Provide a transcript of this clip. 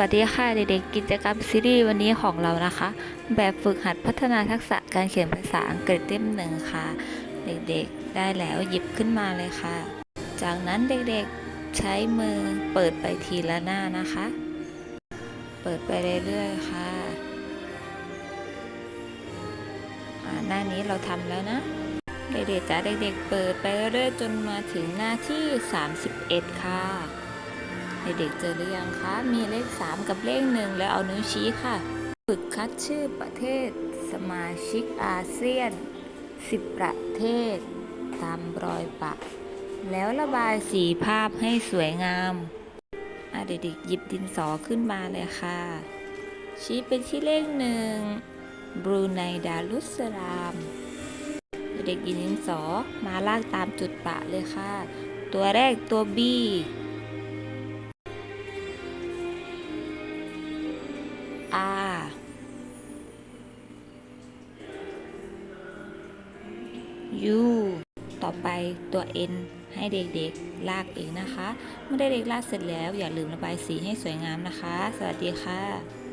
วัสดีค่ะเด็กๆกิจกรรมซีรีส์วันนี้ของเรานะคะ แบบฝึกหัดพัฒนาทักษะการเขียนภาษาอังกฤษเล่มหนึ่งค่ะ เด็กๆได้แล้วหยิบขึ้นมาเลยค่ะ จากนั้นเด็กๆใช้มือเปิดไปทีละหน้านะคะ เปิดไปเรื่อยๆค่ะหน้านี้เราทำแล้วนะเด็กๆจ้าเด็กๆเปิดไปเรื่อยๆจนมาถึงหน้าที่ 31 ค่ะ เด็กๆเจอหรือยังคะ มีเลข 3 กับเลขหนึ่งแล้วเอานิ้วชี้ค่ะ ฝึกคัดชื่อประเทศ สมาชิกอาเซียน 10 ประเทศ ตามรอยปะ แล้วระบายสีภาพให้สวยงามเด็กๆหยิบดินสอขึ้นมาเลยค่ะ ชี้ไปที่เลขหนึ่งบรูไนดารุสสลามเด็กๆหยิบดินสอมาลากตามจุดปะเลยค่ะ ตัวแรกตัว B R U ต่อไปตัว N ให้เด็กๆลากเองนะคะ เมื่อเด็กๆลากเสร็จแล้วอย่าลืมระบายสีให้สวยงามนะคะ สวัสดีค่ะ